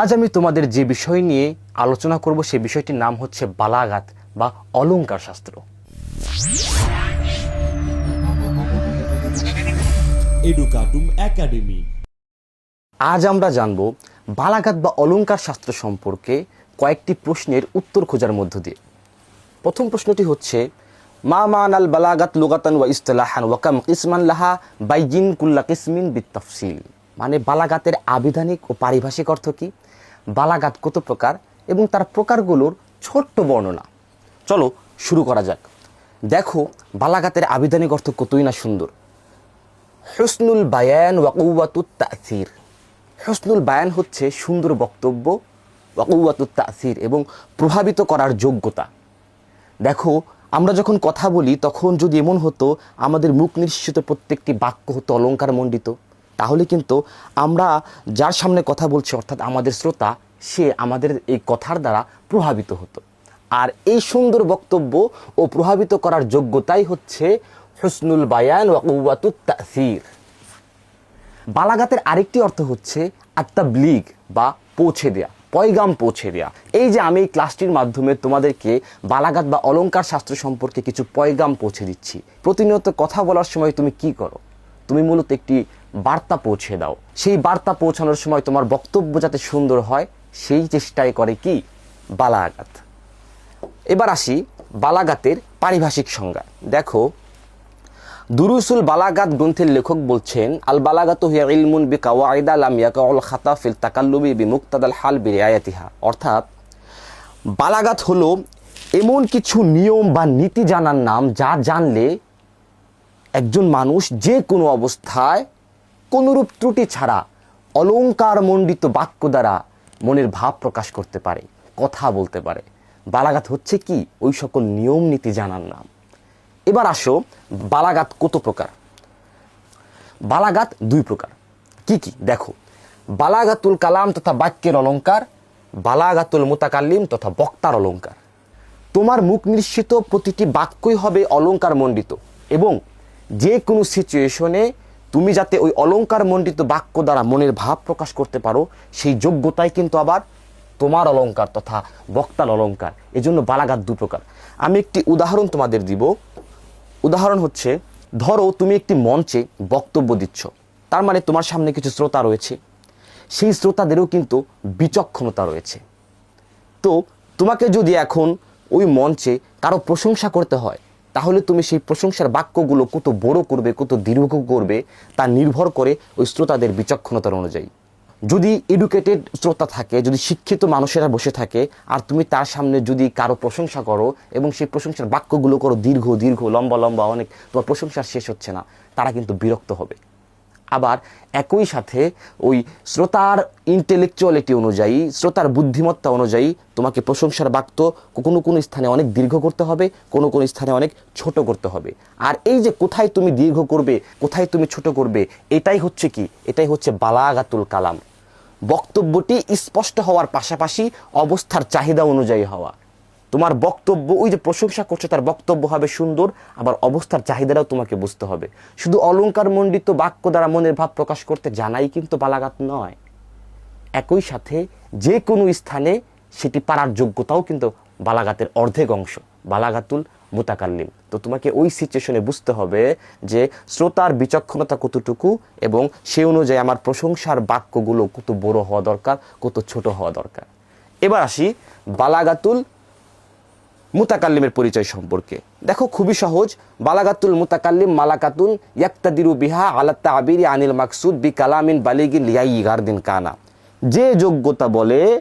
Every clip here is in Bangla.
আজ আমি তোমাদের যে বিষয় নিয়ে আলোচনা করব সে বিষয়টির নাম হচ্ছে বালাগাত বা অলঙ্কার শাস্ত্র। এডুকাটুম একাডেমি আজ আমরা জানব বালাগাত বা অলঙ্কার শাস্ত্র সম্পর্কে কয়েকটি প্রশ্নের উত্তর খোঁজার মধ্য দিয়ে। প্রথম প্রশ্নটি হচ্ছে মা মান আল বালাগাত লুগাতান ওয়া ইস্তালাহান ওয়াকাম কিসমান লাহা বাইজিন কুল্লা কিসমিন বিত্তফসিল? মানে বালাগাতের আবিধানিক ও পারিভাষিক অর্থ কি? বালাগাত কত প্রকার এবং তার প্রকারগুলোর ছোট্ট বর্ণনা। চলো শুরু করা যাক। দেখো বালাগাতের আবিধানিক অর্থ কতই না সুন্দর। হসনুল বায়ান ওয়াকুয়াতুত তাসির। হুসনুল বায়ান হচ্ছে সুন্দর বক্তব্য ওয়াকুয়াতুত তাসির এবং প্রভাবিত করার যোগ্যতা। দেখো, আমরা যখন কথা বলি, তখন যদি এমন হতো, আমাদের মুখ নিঃসৃত প্রত্যেকটি বাক্য হতো অলঙ্কার মণ্ডিত তাহলে কিন্তু আমরা যার সামনে কথা বলছি, অর্থাৎ আমাদের শ্রোতা সে আমাদের এই কথার দ্বারা প্রভাবিত হতো। আর এই সুন্দর বক্তব্য ও প্রভাবিত করার যোগ্যতাই হচ্ছে হুসনুল বায়ান ওয়াকুয়াতুত তাসির। বালাগাতের আরেকটি অর্থ হচ্ছে আত্মাবলিগ বা পৌঁছে দেয়া, পয়গাম পৌঁছে দেয়া। এই যে আমি এই ক্লাসটির মাধ্যমে তোমাদেরকে বালাগাত বা অলঙ্কার শাস্ত্র সম্পর্কে কিছু পয়গাম পৌঁছে দিচ্ছি, প্রতিনিয়ত কথা বলার সময় তুমি কি করো? তুমি মূলত একটি বার্তা পৌঁছে দাও। সেই বার্তা পৌঁছানোর সময় তোমার বক্তব্য যাতে সুন্দর হয় সেই চেষ্টায় করে কি? বালাগাত এবার আসি বালাগাতের পারিভাষিক সংজ্ঞা। দেখো, দুরুসুল বালাগাত গ্রন্থের লেখক বলছেন, আল বালাগাত হিয়া ইলমুন বি কাওয়াইদা লাম ইয়াকাউল খাতা ফিল তাকাল্লুবি বি মুক্তাদাল হাল বি রিয়ায়াতিহা অর্থাৎ বালাগাত হলো এমন কিছু নিয়ম বা নীতি জানার নাম যা জানলে একজন মানুষ যে কোনো অবস্থায় কোনোরূপ ত্রুটি ছাড়া অলংকার মণ্ডিত বাক্য দ্বারা মনের ভাব প্রকাশ করতে পারে, কথা বলতে পারে। বালাগাত হচ্ছে কি? ওই সকল নিয়ম নীতি জানার নাম। এবার আসো বালাগাত কত প্রকার? বালাগাত দুই প্রকার। কি কি? দেখো বালাগাতুল কালাম তথা বাক্যের অলংকার বালাগাতুল মুতাকাল্লিম তথা বক্তার অলঙ্কার তোমার মুখ নিশ্চিত প্রতিটি বাক্যই হবে অলঙ্কার মণ্ডিত এবং যে কোনো সিচুয়েশনে তুমি যাতে ওই অলংকার মণ্ডিত বাক্য দ্বারা মনের ভাব প্রকাশ করতে পারো, সেই যোগ্যতাই কিন্তু আবার তোমার অলঙ্কার তথা বক্তার অলংকার। এজন্য বালাগাত দু প্রকার। আমি একটি উদাহরণ তোমাদের দিব। উদাহরণ হচ্ছে, ধরো তুমি একটি মঞ্চে বক্তব্য দিচ্ছ। তার মানে তোমার সামনে কিছু শ্রোতা রয়েছে। সেই শ্রোতাদেরও কিন্তু বিচক্ষণতা রয়েছে। তো তোমাকে যদি এখন ওই মঞ্চে কারও প্রশংসা করতে হয় তাহলে তুমি সেই প্রশংসার বাক্যগুলো কত বড় করবে, কত দীর্ঘ করবে, তা নির্ভর করে ওই শ্রোতাদের বিচক্ষণতার অনুযায়ী। যদি এডুকেটেড শ্রোতা থাকে, যদি শিক্ষিত মানুষেরা বসে থাকে, আর তুমি তার সামনে যদি কারও প্রশংসা করো এবং সেই প্রশংসার বাক্যগুলো করো দীর্ঘ দীর্ঘ, লম্বা লম্বা, অনেক, তোমার প্রশংসার শেষ হচ্ছে না, তারা কিন্তু বিরক্ত হবে। আবার একই সাথে ওই শ্রোতার ইন্টেলেকচুয়ালিটি অনুযায়ী, শ্রোতার বুদ্ধিমত্তা অনুযায়ী তোমাকে প্রশংসার বাক্য কোনো কোনো স্থানে অনেক দীর্ঘ করতে হবে, কোনো কোনো স্থানে অনেক ছোট করতে হবে। আর এই যে কোথায় তুমি দীর্ঘ করবে, কোথায় তুমি ছোট করবে, এটাই হচ্ছে কি? এটাই হচ্ছে বালাগাতুল কালাম। বক্তব্যটি স্পষ্ট হওয়ার পাশাপাশি অবস্থার চাহিদা অনুযায়ী হওয়া। তোমার বক্তব্য, ওই যে প্রশংসা করছে তার বক্তব্য হবে সুন্দর, আবার অবস্থার চাহিদাটাও তোমাকে বুঝতে হবে। শুধু অলঙ্কার মণ্ডিত বাক্য দ্বারা মনের ভাব প্রকাশ করতে জানাই কিন্তু বালাগাত নয়। একই সাথে যে কোনো স্থানে সেটি পারার যোগ্যতাও কিন্তু বালাগাতের অর্ধেক অংশ বালাগাতুল মুতাকাল্লিম। তো তোমাকে ওই সিচুয়েশনে বুঝতে হবে যে শ্রোতার বিচক্ষণতা কতটুকু এবং সে অনুযায়ী আমার প্রশংসার বাক্যগুলো কত বড় হওয়া দরকার, কত ছোট হওয়া দরকার। এবার আসি বালাগাতুল মুতাকাল্লিমের পরিচয় সম্পর্কে। দেখো, খুবই সহজ। বালাগাতুল মুতাকাল্লিম মালাকাতুন ইয়াক্তাদিরু বিহা আলাত্তা আবিরি আনিল মাকসুদ বি কালামিন বালিগি লিয়াই গার্দিন কানা। যে যোগ্যতা বলে,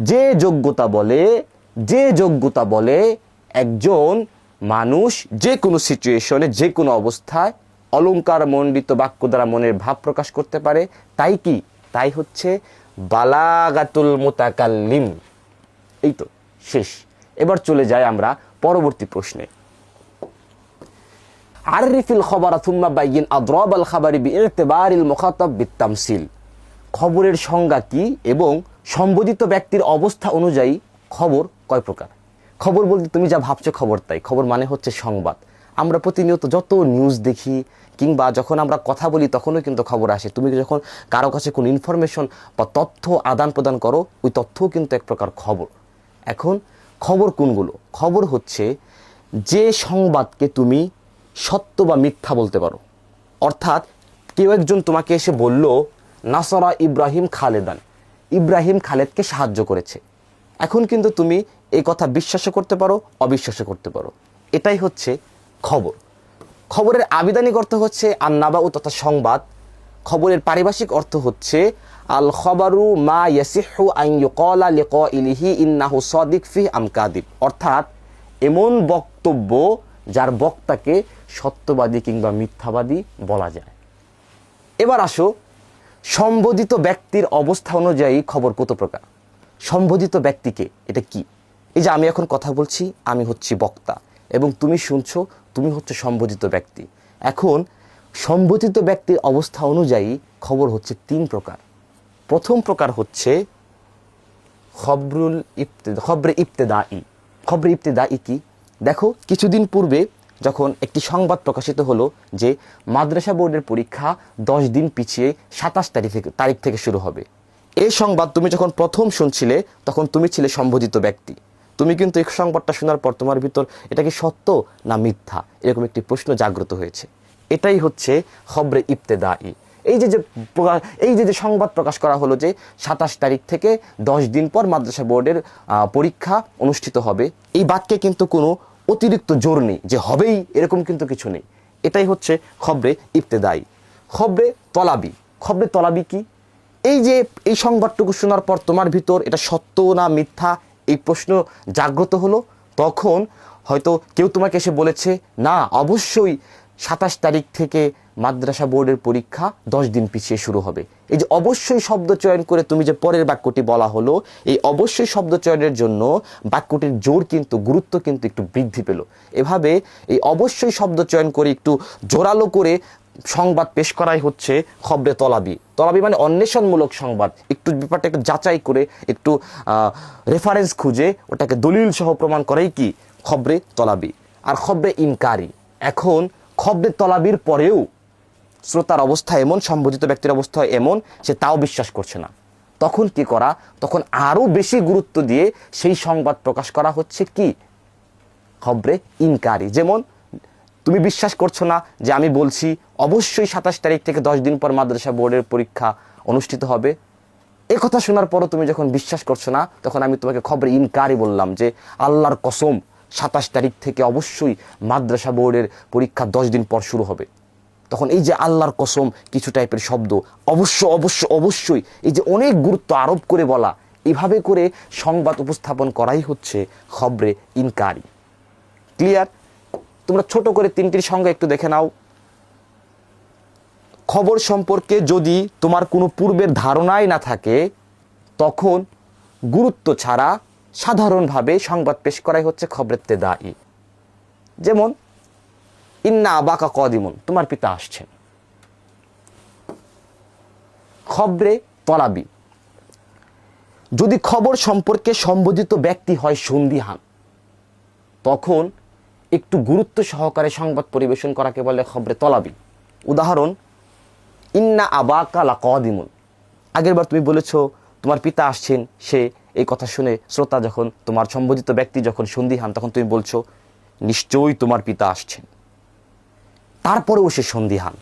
যে যোগ্যতা বলে, যে যোগ্যতা বলে একজন মানুষ যে কোনো সিচুয়েশনে যে কোনো অবস্থায় অলংকার মণ্ডিত বাক্য দ্বারা মনের ভাব প্রকাশ করতে পারে। তাই কি? তাই হচ্ছে বালাগাতুল মুতাকাল্লিম। এই তো, শেষ। এবার চলে যাই আমরা পরবর্তী প্রশ্নে। আরিফিল খবর থুম্মা বাইয়িন আদরাব আল খাবারি বিইতিবারিল মুখাতাব বিতামসিল খবরের সংজ্ঞা কি এবং সম্বোধিত ব্যক্তির অবস্থা অনুযায়ী খবর কয় প্রকার? খবর বলতে তুমি যা ভাবছ খবর তাই। খবর মানে হচ্ছে সংবাদ। আমরা প্রতিনিয়ত যত নিউজ দেখি কিংবা যখন আমরা কথা বলি তখনও কিন্তু খবর আসে। তুমি যখন কারও কাছে কোনো ইনফরমেশন বা তথ্য আদান প্রদান করো, ওই তথ্যও কিন্তু এক প্রকার খবর। এখন খবর কোনগুলো? খবর হচ্ছে যে সংবাদকে তুমি সত্য বা মিথ্যা বলতে পারো। অর্থাৎ কেউ একজন তোমাকে এসে বলল, নাসরা ইব্রাহিম খালেদান। ইব্রাহিম খালেদকে সাহায্য করেছে। এখন কিন্তু তুমি এই কথা বিশ্বাসও করতে পারো, অবিশ্বাসও করতে পারো। এটাই হচ্ছে খবর। খবরের আবিধানিক অর্থ হচ্ছে আন্নাবাউ তথা সংবাদ। খবরের পারিভাষিক অর্থ হচ্ছে আল খবরু মা ইয়াসিহু আন ইউকালা লিকাইলিহি ইন্নাহু সাদিক ফি আম কাদিব। অর্থাৎ এমন বক্তব্য যার বক্তাকে সত্যবাদী কিংবা মিথ্যাবাদী বলা যায়। এবার আসো, সম্বোধিত ব্যক্তির অবস্থা অনুযায়ী খবর কত প্রকার? সম্বোধিত ব্যক্তিকে এটা কি? এই যে আমি এখন কথা বলছি, আমি হচ্ছি বক্তা এবং তুমি শুনছো, তুমি হচ্ছে সম্বোধিত ব্যক্তি। এখন সম্বোধিত ব্যক্তির অবস্থা অনুযায়ী খবর হচ্ছে তিন প্রকার। প্রথম প্রকার হচ্ছে খবরুল ইফতে খবরে ইফতেদাই খবরে ইফতেদাই কি? দেখো, কিছুদিন পূর্বে যখন একটি সংবাদ প্রকাশিত হলো যে মাদ্রাসা বোর্ডের পরীক্ষা দশ দিন পিছিয়ে সাতাশ তারিখ থেকে তারিখ থেকে শুরু হবে। এই সংবাদ তুমি যখন প্রথম শুনছিলে, তখন তুমি ছিলে সম্বোধিত ব্যক্তি। তুমি কিন্তু এই সংবাদটা শোনার পর তোমার ভিতর এটা কি সত্য না মিথ্যা? এরকম একটি প্রশ্ন জাগ্রত হয়েছে। এটাই হচ্ছে খবরে ইফতেদাই এই যে যে এই যে যে সংবাদ প্রকাশ করা হলো যে সাতাশ তারিখ থেকে দশ দিন পর মাদ্রাসা বোর্ডের পরীক্ষা অনুষ্ঠিত হবে, এই বাক্যে কিন্তু কোনো অতিরিক্ত জোর নেই যে হবেই, এরকম কিন্তু কিছু নেই। এটাই হচ্ছে খবরে ইফতেদাই খবরে তলাবি। খবরে তলাবি কি? এই যে এই সংবাদটুকু শোনার পর তোমার ভিতর এটা সত্য না মিথ্যা, এই প্রশ্ন জাগ্রত হলো, তখন হয়তো কেউ তোমাকে এসে বলেছে, না, অবশ্যই সাতাশ তারিখ থেকে মাদ্রাসা বোর্ডের পরীক্ষা দশ দিন পিছিয়ে শুরু হবে। এই যে অবশ্যই শব্দ চয়ন করে তুমি যে পরের বাক্যটি বলা হলো, এই অবশ্যই শব্দ চয়নের জন্য বাক্যটির জোর কিন্তু, গুরুত্ব কিন্তু একটু বৃদ্ধি পেল। এভাবে এই অবশ্যই শব্দ চয়ন করে একটু জোরালো করে সংবাদ পেশ করাই হচ্ছে খবরে তলাবি। তলাবি মানে অন্বেষণমূলক সংবাদ। একটু ব্যাপারটা একটু যাচাই করে একটু রেফারেন্স খুঁজে ওটাকে দলিল সহ প্রমাণ করাই কি? খবরে তলাবি। আর খবরে ইনকারি। এখন খবরে তলাবির পরেও শ্রোতার অবস্থা এমন, সম্বোধিত ব্যক্তির অবস্থা এমন, সে তাও বিশ্বাস করছে না। তখন কি করা? তখন আরও বেশি গুরুত্ব দিয়ে সেই সংবাদ প্রকাশ করা হচ্ছে কি? খবরে ইনকারি। যেমন, তুমি বিশ্বাস করছ না যে আমি বলছি, অবশ্যই সাতাশ তারিখ থেকে দশ দিন পর মাদ্রাসা বোর্ডের পরীক্ষা অনুষ্ঠিত হবে। এ কথা শোনার পরও তুমি যখন বিশ্বাস করছ না, তখন আমি তোমাকে খবরে ইনকারি বললাম যে আল্লাহর কসম, সাতাশ তারিখ থেকে অবশ্যই মাদ্রাসা বোর্ডের পরীক্ষা দশ দিন পর শুরু হবে। তখন এই যে আল্লাহর কসম কিছু টাইপের শব্দ, অবশ্য অবশ্য, অবশ্যই এই যে অনেক গুরুত্ব আরোপ করে বলা, এভাবে করে সংবাদ উপস্থাপন করাই হচ্ছে খবরে ইনকারি। ক্লিয়ার তোমরা ছোট করে তিনটির সঙ্গে একটু দেখে নাও। খবর সম্পর্কে যদি তোমার কোনো পূর্বের ধারণাই না থাকে, তখন গুরুত্ব ছাড়া সাধারণভাবে সংবাদ পেশ করাই হচ্ছে খবরের তেদাই। যেমন ইন্না আবাকা কদিমন তোমার পিতা আসছেন। খবরে তলাবি। যদি খবর সম্পর্কে সম্বোধিত ব্যক্তি হয় সন্দিহান, তখন একটু গুরুত্ব সহকারে সংবাদ পরিবেশন করাকে বলে খবরে তলাবি। উদাহরণ, ইন্না আবাকা লা কদিমুন আগের বার তুমি বলেছ, তোমার পিতা আসছেন সে এই কথা শুনে শ্রোতা যখন, তোমার সম্বোধিত ব্যক্তি যখন সন্দিহান, তখন তুমি বলছো, নিশ্চয়ই তোমার পিতা আসছেন তারপরেও সে সন্দিহান।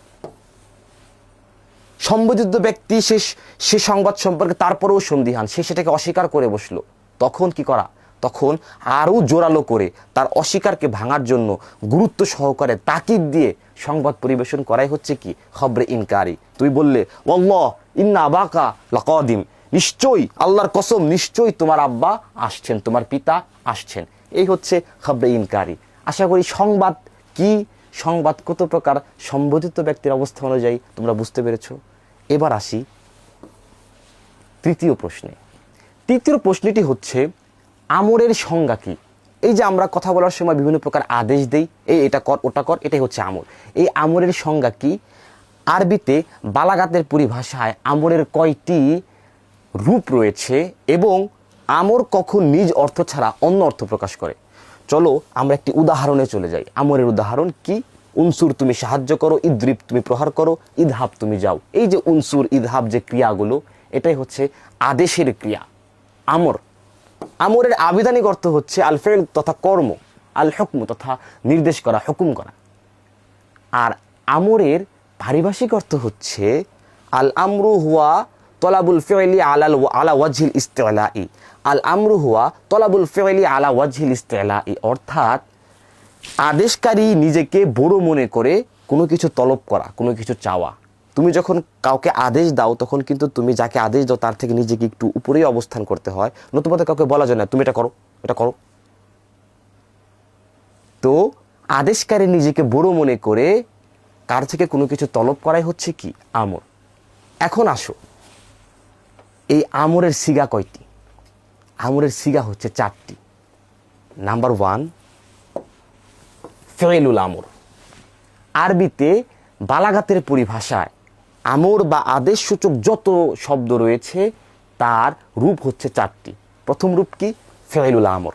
সম্বোধিত ব্যক্তি সে সে সংবাদ সম্পর্কে তারপরেও সন্দিহান। সে সেটাকে অস্বীকার করে বসল। তখন কি করা? তখন আরও জোরালো করে তার অস্বীকারকে ভাঙার জন্য গুরুত্ব সহকারে তাকিদ দিয়ে সংবাদ পরিবেশন করাই হচ্ছে কি? খবরে ইনকারি। তুই বললে ওল্লাহ ইন্না আবাকা লাকদিম। নিশ্চয়ই আল্লাহর কসম, নিশ্চয়ই তোমার আব্বা আসছেন, তোমার পিতা আসছেন। এই হচ্ছে খবরে ইনকারি। আশা করি সংবাদ কি সংবাদ কত প্রকার সম্বোধিত ব্যক্তির অবস্থা অনুযায়ী তোমরা বুঝতে পেরেছ। এবার আসি তৃতীয় প্রশ্নে। তৃতীয় প্রশ্নটি হচ্ছে, আমরের সংজ্ঞা কি? এই যে আমরা কথা বলার সময় বিভিন্ন প্রকার আদেশ দেই, এই এটা কর, ওটা কর, এটাই হচ্ছে আমর। এই আমরের সংজ্ঞা কি? আরবিতে বালাগাতের পরিভাষায় আমরের কয়টি রূপ রয়েছে এবং আমর কখন নিজ অর্থ ছাড়া অন্য অর্থ প্রকাশ করে? চলো আমরা একটি উদাহরণে চলে যাই। আমরের উদাহরণ কি? উনসুর তুমি সাহায্য করো ইদ্রিপ তুমি প্রহার করো, ইদহাব তুমি যাও। এই যে উনসুর, ইদহাব যে ক্রিয়াগুলো, এটাই হচ্ছে আদেশের ক্রিয়া। আমর। আমরের আবিধানিক অর্থ হচ্ছে আল ফেল তথা কর্ম আল হুকম তথা নির্দেশ করা, হুকুম করা। আর আমরের পারিভাষিক অর্থ হচ্ছে আল আমরু হুয়া তলাবুল ফেলি আলাল আলা ওয়াজহিল ইস্তেলাই। আল আমরু হুয়া তলাবুল ফেলি আলা ওয়াজহিল ইস্তেলাই। অর্থাৎ আদেশকারী নিজেকে বড় মনে করে কোনো কিছু তলব করা, কোনো কিছু চাওয়া। তুমি যখন কাউকে আদেশ দাও, তখন কিন্তু তুমি যাকে আদেশ দাও, তার থেকে নিজেকে একটু উপরেই অবস্থান করতে হয়। নতুবা কাউকে বলা যায় না, তুমি এটা করো এটা করো। তো আদেশকারী নিজেকে বড় মনে করে কার থেকে কোনো কিছু তলব করাই হচ্ছে কি? আমর এখন আসো। এই আমরের সিগা কয়টি? আমরের সিগা হচ্ছে চারটি। নাম্বার ওয়ান ফেলুল আমর। আরবিতে বালাগাতের পরিভাষায় আমর বা আদেশ সূচক যত শব্দ রয়েছে, তার রূপ হচ্ছে চারটি। প্রথম রূপ কি? ফেলুল আমর।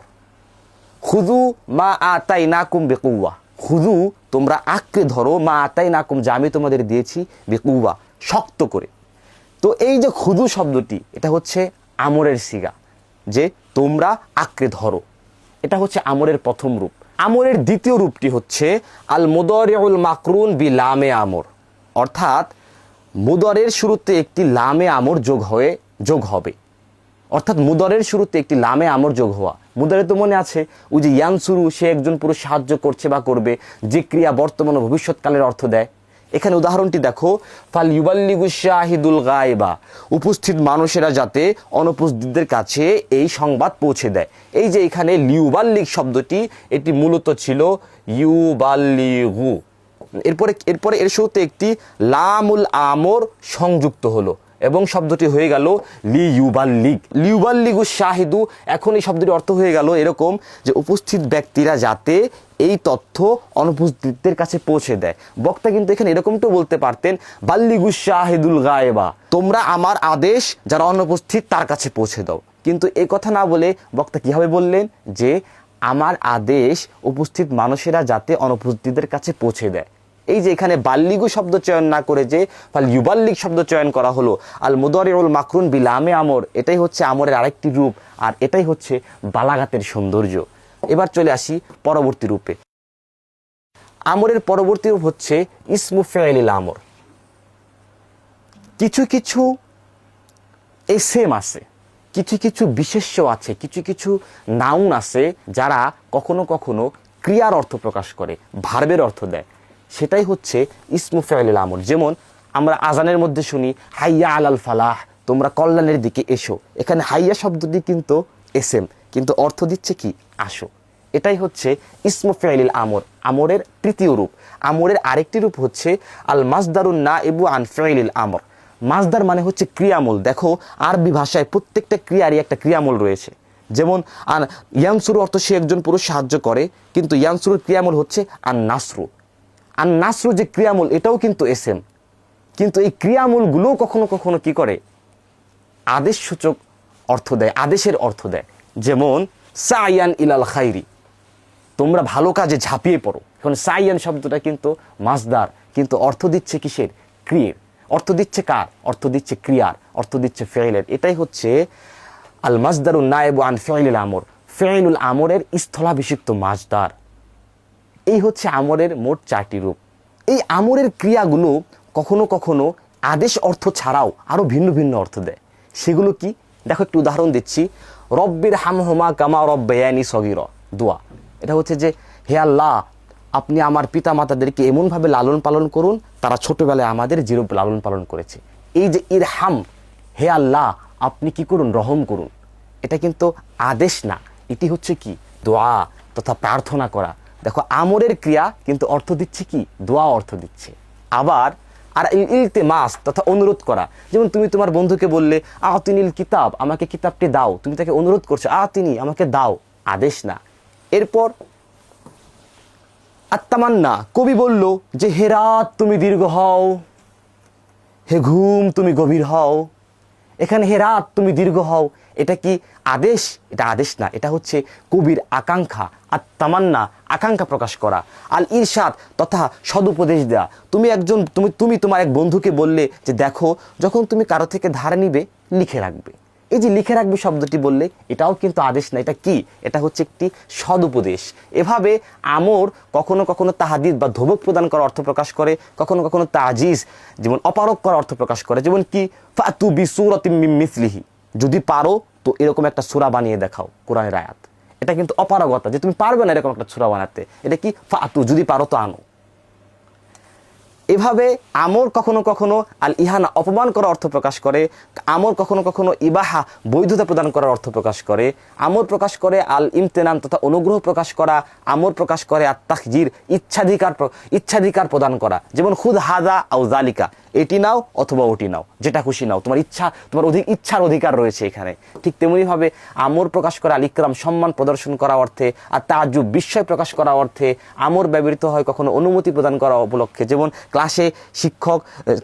খুদু মা আতাই নাকুম বেকুয়া খুদু তোমরা আঁকড়ে ধরো, মা আতাই নাকুম যা আমি তোমাদের দিয়েছি বেকুয়া শক্ত করে। তো এই যে খুদু শব্দটি, এটা হচ্ছে আমরের সিগা যে তোমরা আঁকড়ে ধরো। এটা হচ্ছে আমরের প্রথম রূপ। আমরের দ্বিতীয় রূপটি হচ্ছে আল মুদরিউল মাকরুন বি লামে আমর। অর্থাৎ মুদরের শুরুতে একটি লামে আমর যোগ হয়ে, যোগ হবে। অর্থাৎ মুদরের শুরুতে একটি লামে আমর যোগ হওয়া। মুদরে তো মনে আছে, ওই যে ইয়ানসুরু, সে একজন পুরুষ সাহায্য করছে বা করবে, যে ক্রিয়া বর্তমান ও ভবিষ্যৎকালের অর্থ দেয়। এখানে উদাহরণটি দেখো ফাল ইউবাল্লিগু শাহিদুল গায়বা। উপস্থিত মানুষেরা যাতে অনুপস্থিতদের কাছে এই সংবাদ পৌঁছে দেয়। এই যে এখানে লিউবাল্লিগ শব্দটি, এটি মূলত ছিল ইউবাল্লিগু। এরপরে এরপরে এর সাথে একটি লামুল আমর সংযুক্ত হলো। এবং শব্দটি হয়ে গেল লি ইউবাল্লিগ লিউবাল্লিগু শাহিদু, এখন এই শব্দটির অর্থ হয়ে গেল এরকম যে উপস্থিত ব্যক্তিরা যাতে এই তথ্য অনুপস্থিতদের কাছে পৌঁছে দেয়। বক্তা কিন্তু এখানে এরকমটাও বলতে পারতেন বাল্লিগু শাহিদুল গায়েবা, তোমরা আমার আদেশ যারা অনুপস্থিত তার কাছে পৌঁছে দাও। কিন্তু এই কথা না বলে বক্তা কীভাবে বললেন? যে আমার আদেশ উপস্থিত মানুষেরা যাতে অনুপস্থিতদের কাছে পৌঁছে দেয়। এই যে এখানে বাল্লিগু শব্দ চয়ন না করে যে ফাল ইউবাল্লিগ শব্দ চয়ন করা হলো, আল মুদরিউল মাকরুন বিলামে আমর, এটাই হচ্ছে আমরের আরেকটি রূপ আর এটাই হচ্ছে বালাগাতের সৌন্দর্য। এবার চলে আসি পরবর্তী রূপে। আমরের পরবর্তী রূপ হচ্ছে ইসমু ফেলিল আমর। কিছু কিছু এসএম আছে, কিছু কিছু বিশেষ্য আছে, কিছু কিছু নাউন আছে যারা কখনো কখনো ক্রিয়ার অর্থ প্রকাশ করে ভার্বের অর্থ দেয়। সেটাই হচ্ছে ইসমু ফেলিল আমর যেমন আমরা আজানের মধ্যে শুনি, হাইয়া আলাল ফালাহ তোমরা কল্যাণের দিকে এসো। এখানে হাইয়া শব্দটি কিন্তু এস এম কিন্তু অর্থ দিচ্ছে কি? আসো। এটাই হচ্ছে ইসমু ফেলিল আমর আমরের তৃতীয় রূপ। আমরের আরেকটি রূপ হচ্ছে আল মাসদারুন না এবু আন ফেলিল আমর। মাসদার মানে হচ্ছে ক্রিয়ামূল। দেখো, আরবি ভাষায় প্রত্যেকটা ক্রিয়ারই একটা ক্রিয়ামূল রয়েছে। যেমন, আন ইয়ানসুর অর্থ সে একজন পুরুষ সাহায্য করে, কিন্তু ইয়ানসুরের ক্রিয়ামূল হচ্ছে আন নাসরু। আন নাসরু যে ক্রিয়ামূল, এটাও কিন্তু এসএম। কিন্তু এই ক্রিয়ামূলগুলোও কখনো কখনো কি করে? আদেশ সূচক অর্থ দেয়, আদেশের অর্থ দেয়। যেমন, সায়ান ইলাল খাইরি। তোমরা ভালো কাজে ঝাঁপিয়ে পড়ো। এখন সাইয়ান শব্দটা কিন্তু মাসদার কিন্তু অর্থ দিচ্ছে কিসের? ক্রিয়ের। অর্থ দিচ্ছে কার? অর্থ দিচ্ছে ক্রিয়ার, অর্থ দিচ্ছে ফেইলের। এটাই হচ্ছে আল মাসদারুল নায়েব আন ফেইলুল আমর। ফেইলুল আমরের স্থলাভিষিক্ত মাসদার এই হচ্ছে আমরের মোট চারটি রূপ। এই আমরের ক্রিয়াগুলো কখনো কখনো আদেশ অর্থ ছাড়াও আরও ভিন্ন ভিন্ন অর্থ দেয়। সেগুলো কি? দেখো, একটু উদাহরণ দিচ্ছি। রব্বির হামহমা কামা রব্বায়ানি সগির। দোয়া। এটা হচ্ছে যে, হে আল্লাহ, আপনি আমার পিতা মাতাদেরকে এমনভাবে লালন পালন করুন, তারা ছোটবেলায় আমাদের যেরূপ লালন পালন করেছে। এই যে ইরহাম, হে আল্লাহ, আপনি কি করুন? রহম করুন। এটা কিন্তু আদেশ না। এটি হচ্ছে কি? দোয়া তথা প্রার্থনা করা। দেখো, আমরের ক্রিয়া কিন্তু অর্থ দিচ্ছে কি? দোয়া অর্থ দিচ্ছে। আবার, আর ইলতে ইলতেমাস তথা অনুরোধ করা। যেমন তুমি তোমার বন্ধুকে বললে, আতিনিল কিতাব, আমাকে কিতাবটি দাও। তুমি তাকে অনুরোধ করছ, আতিনি, আমাকে দাও। আদেশ না। এরপর আত্মামান্না কবি বলল যে, হে রাত তুমি দীর্ঘ হও, হে ঘুম তুমি গভীর হও। এখানে হে রাত, তুমি দীর্ঘ হও। এটা কি আদেশ? এটা আদেশ না, এটা হচ্ছে কবির আকাঙ্ক্ষা আর তামান্না, আকাঙ্ক্ষা প্রকাশ করা। আল ইরশাদ তথা সদুপদেশ দেয়া। তুমি একজন, তুমি তুমি তোমার এক বন্ধুকে বললে যে দেখো, যখন তুমি কারও থেকে ধার নিবে, লিখে রাখবে। এই যে লিখে রাখবে শব্দটি বললে, এটাও কিন্তু আদেশ না, এটা কি? এটা হচ্ছে একটি সদুপদেশ। এভাবে আমর কখনো কখনো তাহাদিদ বা ধবক প্রদান করার অর্থ প্রকাশ করে, কখনো কখনো তাজিজ, যেমন অপারক করার অর্থ প্রকাশ করে, যেমন কি, ফাতু বিসুরতিমিসলিহি যদি পারো, তো এরকম একটা সূরা বানিয়ে দেখাও, কোরআনের আয়াত। এটা কিন্তু অপারগতা, যে তুমি পারবে না এরকম একটা সূরা বানাতে। এটা কি? ফাতু, যদি পারো তো আনো। এভাবে আমর কখনো কখনো আল ইহানা অপমান করার অর্থ প্রকাশ করে, আমর কখনো কখনো ইবাহা, বৈধতা প্রদান করার অর্থ প্রকাশ করে। আমর প্রকাশ করে আল ইমতেনান তথা অনুগ্রহ প্রকাশ করা, আমর প্রকাশ করে আর তাকজির ইচ্ছাধিকার ইচ্ছাধিকার প্রদান করা। যেমন, খুদ হাদা আউ জালিকা। এটি নাও অথবা ওটি নাও, যেটা খুশি নাও। তোমার ইচ্ছা, তোমার অধিক ইচ্ছার অধিকার রয়েছে এখানে। ঠিক তেমনিভাবে আমর প্রকাশ করা আল ইকরাম সম্মান প্রদর্শন করা অর্থে আর তাজু বিস্ময় প্রকাশ করা অর্থে আমর ব্যবহৃত হয় কখনো অনুমতি প্রদান করা উপলক্ষে। যেমন ক্লাসে শিক্ষক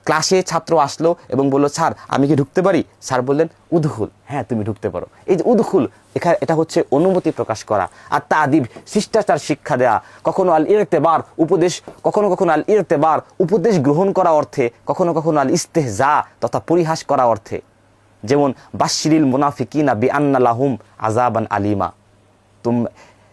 ক্লাসে ছাত্র আসলো এবং বলল, স্যার, আমি কি ঢুকতে পারি? স্যার বললেন উদহুল। হ্যাঁ তুমি ঢুকতে পারো। এই যে উদহুল এখানে এটা হচ্ছে অনুমতি প্রকাশ করা। আর তা তাদিব, শিষ্টাচার শিক্ষা দেয়া। কখনো আল ইরতেবার, উপদেশ কখনো কখনো আল ইরতেবার, উপদেশ গ্রহণ করা অর্থে। কখনো কখনো আল ইস্তেহজা, তথা পরিহাস করা অর্থে। যেমন, বাশিরিল মুনাফিকিনা বি আন্না লাহুম আজাবান আলিমা। তুম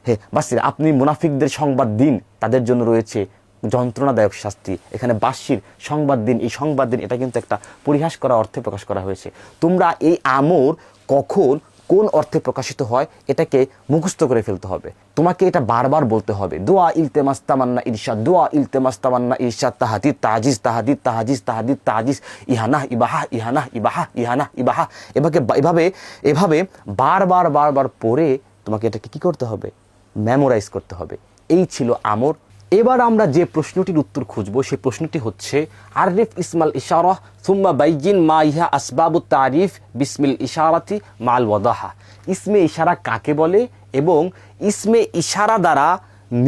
হে বাসির আপনি মুনাফিকদের সংবাদ দিন, তাদের জন্য রয়েছে যন্ত্রণাদায়ক শাস্তি। এখানে বাসির সংবাদ দিন, এই সংবাদ দিন, এটা কিন্তু একটা পরিহাস করা অর্থে প্রকাশ করা হয়েছে। তোমরা এই আমর কখন কোন অর্থে প্রকাশিত হয়, এটাকে মুখস্থ করে ফেলতে হবে। তোমাকে এটা বারবার বলতে হবে। দোয়া ইলতেমাস তামান্না ইরশাদ, দোয়া ইলতেমাস তামান্না ইরশাদ, তাহাদিদ, তাহাজিজ তাহাদিদ তাহাজিজ তাহাদিদ, তাহাজিজ, ইহানাহ ইবাহা ইহানাহ ইবাহা ইহানাহ ইবাহা এভাবে এভাবে এভাবে বারবার বারবার পড়ে তোমাকে এটাকে কি করতে হবে? মেমোরাইজ করতে হবে। এই ছিল আমর এবার আমরা যে প্রশ্নটির উত্তর খুঁজবো, সেই প্রশ্নটি হচ্ছে আরিফ ইসমাল ইশারহ সুম্মা বাইজিন মা ইহা আসবাবু তারিফ, বিসমিল ইশারাতি মাল ওয়াদাহা। ইসমে ইশারা কাকে বলে এবং ইসমে ইশারা দ্বারা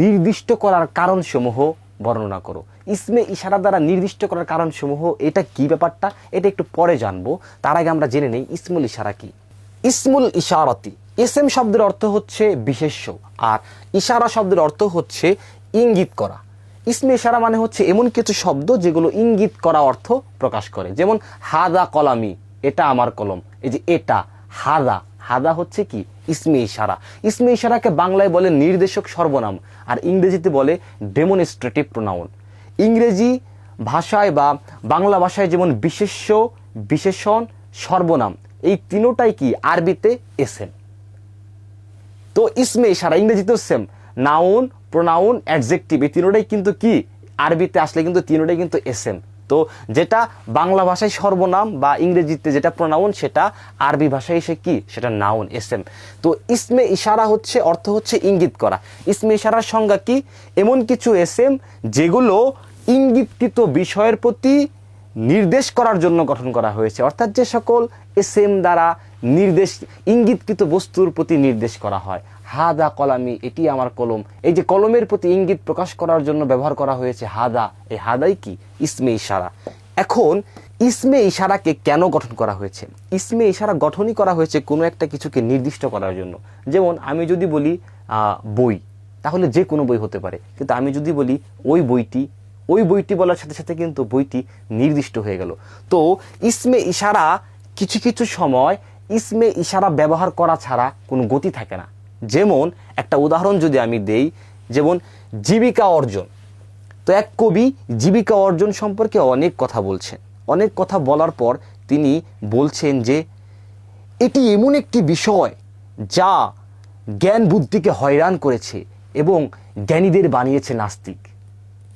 নির্দিষ্ট করার কারণসমূহ বর্ণনা করো। ইসমে ইশারা দ্বারা নির্দিষ্ট করার কারণসমূহ, এটা কি ব্যাপারটা? এটা একটু পরে জানব। তার আগে আমরা জেনে নেই, ইসমুল ইশারা কি? ইসমুল ইশারতি, এসএম শব্দের অর্থ হচ্ছে বিশেষ্য, আর ইশারা শব্দের অর্থ হচ্ছে ইঙ্গিত করা। ইসমে ইশারা মানে হচ্ছে এমন কিছু শব্দ যেগুলো ইঙ্গিত করা অর্থ প্রকাশ করে। যেমন, হাদা কলামি, এটা আমার কলম। এই যে এটা, হাদা হাদা হচ্ছে কি? ইসমে ইশারা। ইসমে ইশারাকে বাংলায় বলে নির্দেশক সর্বনাম, আর ইংরেজিতে বলে ডেমনস্ট্রেটিভ প্রোনাউন ইংরেজি ভাষায় বা বাংলা ভাষায় যেমন বিশেষ্য, বিশেষণ, সর্বনাম, এই তিনোটাই কি? আরবিতে এসেন তো ইসমে ইশারা, ইংরেজিতেও সেম। নাউন প্রোনাউন অ্যাডজেক্টিভ এই তিনোটাই কিন্তু কি? আরবিতে আসলে কিন্তু তিনোটাই কিন্তু এসএম তো যেটা বাংলা ভাষায় সর্বনাম বা ইংরেজিতে যেটা প্রোনাউন সেটা আরবি ভাষায় এসে কি? সেটা নাউন এসএম তো ইসমে ইশারা হচ্ছে, অর্থ হচ্ছে ইঙ্গিত করা। ইসমে ইশারার সংজ্ঞা কি? এমন কিছু এসএম যেগুলো ইঙ্গিতকৃত বিষয়ের প্রতি নির্দেশ করার জন্য গঠন করা হয়েছে। অর্থাৎ যে সকল এসএম দ্বারা নির্দেশ, ইঙ্গিতকৃত বস্তুর প্রতি নির্দেশ করা হয়। হাদা কলামি, এটি আমার কলম। এই যে কলমের প্রতি ইঙ্গিত প্রকাশ করার জন্য ব্যবহার করা হয়েছে হাদা। এই হাদাই কি? ইসমে ইশারা। এখন, ইসমে ইশারাকে কেন গঠন করা হয়েছে? ইসমে ইশারা গঠনই করা হয়েছে কোনো একটা কিছুকে নির্দিষ্ট করার জন্য। যেমন, আমি যদি বলি বই, তাহলে যে কোনো বই হতে পারে। কিন্তু আমি যদি বলি, ওই বইটি ওই বইটি বলার সাথে সাথে কিন্তু বইটি নির্দিষ্ট হয়ে গেল। তো, ইসমে ইশারা কিছু কিছু সময়, ইসমে ইশারা ব্যবহার করা ছাড়া কোনো গতি থাকে না। যেমন একটা উদাহরণ যদি আমি দেই, যেমন জীবিকা অর্জন। তো এক কবি জীবিকা অর্জন সম্পর্কে অনেক কথা বলছেন। অনেক কথা বলার পর তিনি বলছেন যে, এটি এমন একটি বিষয় যা জ্ঞান বুদ্ধিকে হয়রান করেছে এবং জ্ঞানীদের বানিয়েছে নাস্তিক।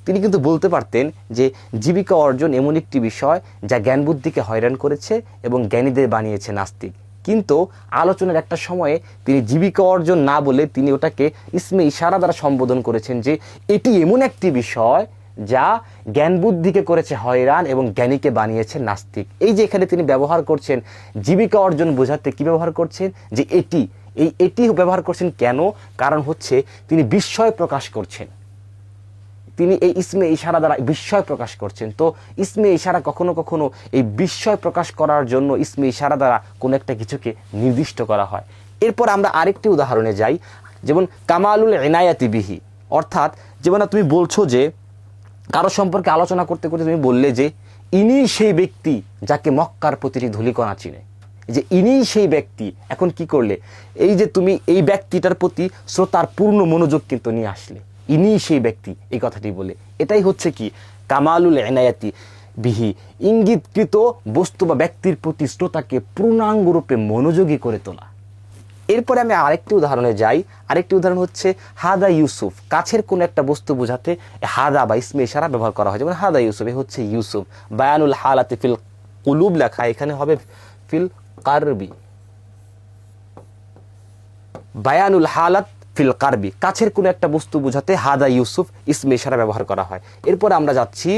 তিনি কিন্তু বলতে পারতেন যে, জীবিকা অর্জন এমন একটি বিষয় যা জ্ঞান বুদ্ধিকে হয়রান করেছে এবং জ্ঞানীদের বানিয়েছে নাস্তিক। কিন্তু আলোচনার একটা সময়ে তিনি জীবিকা অর্জন না বলে তিনি ওটাকে ইসমে ইশারা দ্বারা সম্বোধন করেছেন যে এটি এমন একটি বিষয় যা জ্ঞান বুদ্ধিকে করেছে হয়রান এবং জ্ঞানীকে বানিয়েছে নাস্তিক। এই যে এখানে তিনি ব্যবহার করছেন জীবিকা অর্জন বোঝাতে কি ব্যবহার করছেন? যে এটি, এই এটি ব্যবহার করছেন কেন? কারণ হচ্ছে তিনি বিস্ময় প্রকাশ করছেন। তিনি এই ইসমে ইশারা দ্বারা বিস্ময় প্রকাশ করছেন। তো ইসমে ইশারা কখনো কখনো এই বিস্ময় প্রকাশ করার জন্য ইসমে ইশারা দ্বারা কোনো একটা কিছুকে নির্দিষ্ট করা হয়। এরপর আমরা আরেকটি উদাহরণে যাই। যেমন কামালুল এনায়াতি বিহি। অর্থাৎ যেমন তুমি বলছো যে কারও সম্পর্কে আলোচনা করতে করতে তুমি বললে যে ইনি সেই ব্যক্তি যাকে মক্কার প্রতিটি ধুলিকণা চিনে। যে ইনিই সেই ব্যক্তি, এখন কি করলে? এই যে তুমি এই ব্যক্তিটার প্রতি শ্রোতার পূর্ণ মনোযোগ কিন্তু নিয়ে আসলে। ইনিই সেই ব্যক্তি, এই কথাটি বলে। এটাই হচ্ছে কি? কামালুল এনায়াতি বিহি, ইঙ্গিতকৃত বস্তু বা ব্যক্তির প্রতি শ্রোতাকে পূর্ণাঙ্গরূপে মনোযোগী করে তোলা। এরপরে আমি আরেকটি উদাহরণে যাই। আরেকটি উদাহরণ হচ্ছে, হাদা ইউসুফ। কাছের কোন একটা বস্তু বোঝাতে হাদা বা ইসমে ইশারা ব্যবহার করা হয়। যেমন হাদা ইউসুফ, এ হচ্ছে ইউসুফ। বায়ানুল হালাতে ফিল কুলুব লেখা, এখানে হবে ফিল কারবি। বায়ানুল হালাত ফিল কার্বি, কাছের কোনো একটা বস্তু বোঝাতে হাদা ইউসুফ ইসমে ইশারা ব্যবহার করা হয়। এরপরে আমরা যাচ্ছি,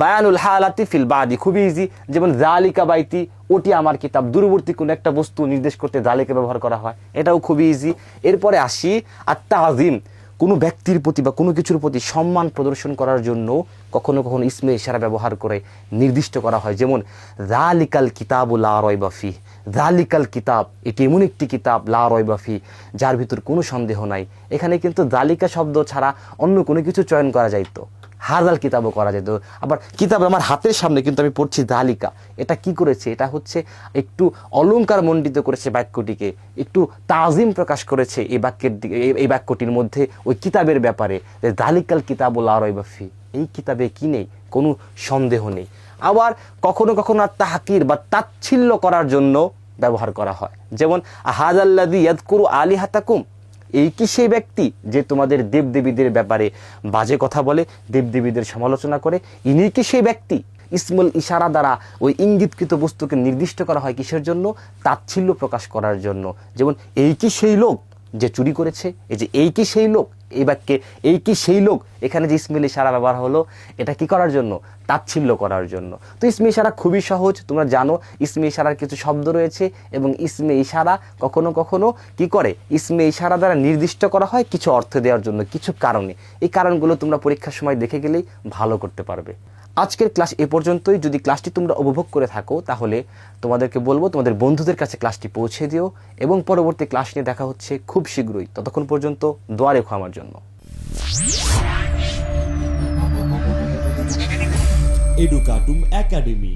বায়ানুল হালাতি ফিল বাদি খুবই ইজি যেমন জালিকা বাইতি, ওটি আমার কিতাব, দূরবর্তী কোনো একটা বস্তু নির্দেশ করতে জালিকা ব্যবহার করা হয়, এটাও খুবই ইজি এরপরে আসি আত্মা আজিম কোনো ব্যক্তির প্রতি বা কোনো কিছুর প্রতি সম্মান প্রদর্শন করার জন্য কখনো কখনো ইসমে ইশারা ব্যবহার করে নির্দিষ্ট করা হয়। যেমন জালিকাল কিতাবুল রয় বাফি জালিকাল কিতাব, এটি এমন একটি কিতাব, লা রয় বাফি যার ভিতর কোনো সন্দেহ নাই। এখানে কিন্তু জালিকা শব্দ ছাড়া অন্য কোনো কিছু চয়ন করা যাইতো হাজাল কিতাবও করা যেত আবার কিতাব আমার হাতের সামনে কিন্তু আমি পড়ছি দালিকা এটা কি করেছে? এটা হচ্ছে একটু অলংকার মণ্ডিত করেছে বাক্যটিকে। একটু তাজিম প্রকাশ করেছে এই বাক্যের দিকে, এই- বাক্যটির মধ্যে ওই কিতাবের ব্যাপারে। যে জালিকাল কিতাবুল আরয় বাফি এই কিতাবে কি নেই? কোনো সন্দেহ নেই। আবার কখনো কখনো আর তাহাকির বা তাচ্ছিল্য করার জন্য ব্যবহার করা হয়। যেমন হাজাল্লাদি ইয়াদকুরু আলী হাতাকুম এই কি সেই ব্যক্তি যে তোমাদের দেবদেবীদের ব্যাপারে বাজে কথা বলে, দেবদেবীদের সমালোচনা করে? ইনি কি সেই ব্যক্তি? ইসমুল ইশারা দ্বারা ওই ইঙ্গিতকৃত বস্তুকে নির্দিষ্ট করা হয় কিসের জন্য? তাচ্ছিল্য প্রকাশ করার জন্য। যেমন, এই কি সেই লোক যে চুরি করেছে? এই যে এই কি সেই লোক এই বাক্যে, এই কি সেই লোক? এখানে যে ইসমিল ইশারা ব্যবহার হলো, এটা কি করার জন্য? তাচ্ছিল্য করার জন্য। তো ইসমে ইশারা খুবই সহজ, তোমরা জানো ইসমে ইশারার কিছু শব্দ রয়েছে এবং ইসমে ইশারা কখনো কখনো কি করে? ইসমে ইশারা দ্বারা নির্দিষ্ট করা হয় কিছু অর্থ দেওয়ার জন্য, কিছু কারণে। এই কারণগুলো তোমরা পরীক্ষার সময় দেখে গেলেই ভালো করতে পারবে। আজকের ক্লাস এ পর্যন্তই। যদি ক্লাসটি তোমরা উপভোগ করে থাকো, তাহলে তোমাদেরকে বলব, তোমাদের বন্ধুদের কাছে ক্লাসটি পৌঁছে দিও এবং পরবর্তী ক্লাস নিয়ে দেখা হচ্ছে খুব শীঘ্রই। ততক্ষণ পর্যন্ত দোয়া রেখো আমার জন্য। একাডেমি